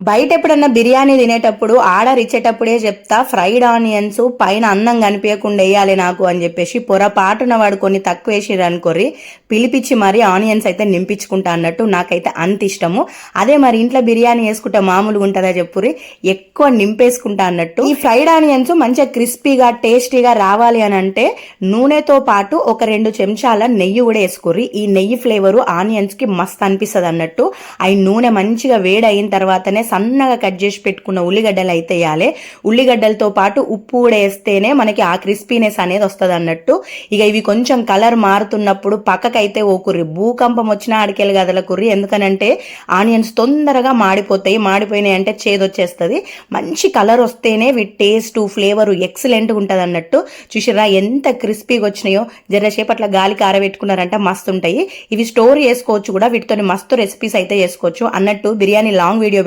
బయట ఎప్పుడన్నా బిర్యానీ తినేటప్పుడు ఆర్డర్ ఇచ్చేటప్పుడే చెప్తా ఫ్రైడ్ ఆనియన్స్ పైన అన్నం కనిపించకుండా వేయాలి నాకు అని చెప్పేసి పొరపాటున వాడు కొన్ని తక్కువ వేసిర్రు అనుకోరి పిలిపించి మరి ఆనియన్స్ అయితే నింపించుకుంటా అన్నట్టు నాకైతే అంత ఇష్టము. అదే మరి ఇంట్లో బిర్యానీ వేసుకుంటే మామూలుగా ఉంటుందా చెప్పురి ఎక్కువ నింపేసుకుంటా అన్నట్టు. ఈ ఫ్రైడ్ ఆనియన్స్ మంచిగా క్రిస్పీగా టేస్టీగా రావాలి అని అంటే నూనెతో పాటు ఒక రెండు చెంచాల నెయ్యి కూడా వేసుకోర్రి. ఈ నెయ్యి ఫ్లేవరు ఆనియన్స్కి మస్త్ అనిపిస్తుంది అన్నట్టు అవి నూనె మంచిగా వేడి అయిన తర్వాతనే సన్నగా కట్ చేసి పెట్టుకున్న ఉల్లిగడ్డలు అయితే వేయాలి. ఉల్లిగడ్డలతో పాటు ఉప్పు కూడా వేస్తేనే మనకి ఆ క్రిస్పీనెస్ అనేది వస్తుంది అన్నట్టు. ఇక ఇవి కొంచెం కలర్ మారుతున్నప్పుడు పక్కకైతే ఓ కుర్రి భూకంపం వచ్చిన ఆడికెళ్ళి గదల కుర్రి. ఎందుకనంటే ఆనియన్స్ తొందరగా మాడిపోతాయి. మాడిపోయినాయి అంటే చేదొచ్చేస్తుంది మంచి కలర్ వస్తేనే వీటి టేస్ట్ ఫ్లేవర్ ఎక్సలెంట్గా ఉంటుంది అన్నట్టు. చూసిరా ఎంత క్రిస్పీగా వచ్చినాయో. జరసేపు అట్లా గాలి కారబెట్టుకున్నారంటే మస్తు ఉంటాయి. ఇవి స్టోర్ చేసుకోవచ్చు కూడా. వీటితో మస్తు రెసిపీస్ అయితే చేసుకోవచ్చు. అన్నట్టు బిర్యానీ లాంగ్ వీడియో